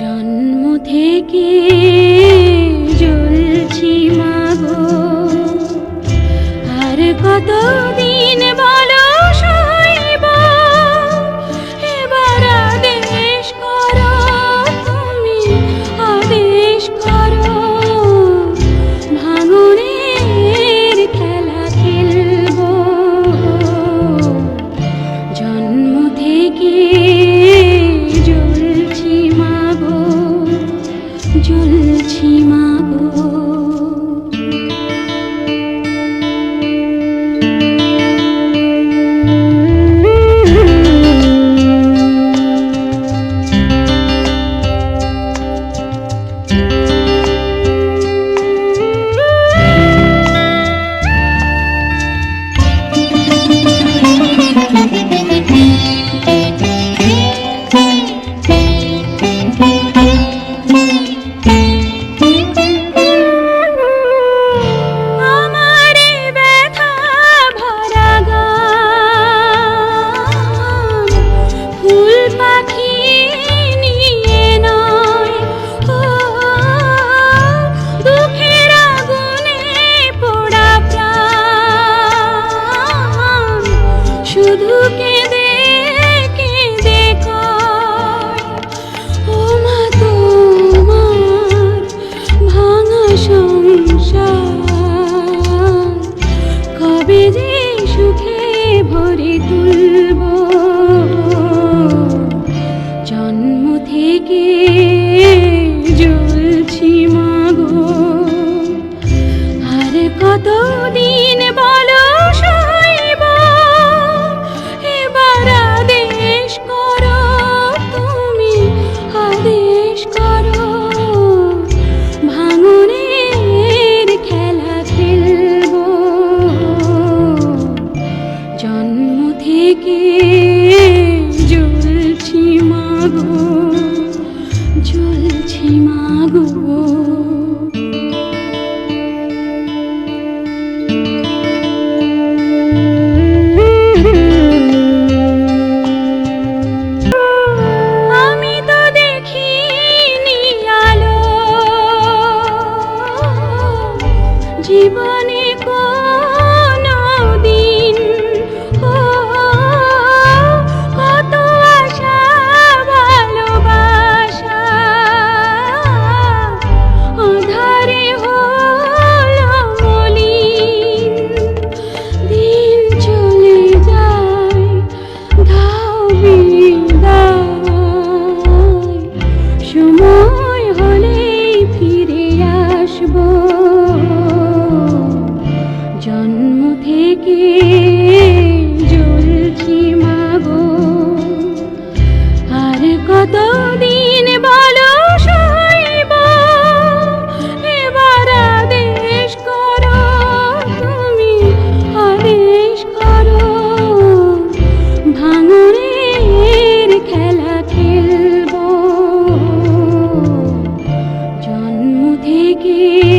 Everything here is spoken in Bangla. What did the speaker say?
জন্ম থেকে জ্বলছি মাগো। আর কত দিন বলো জন্ম থেকে জ্বলছি মাগো জ্বলছি মাগো দিকে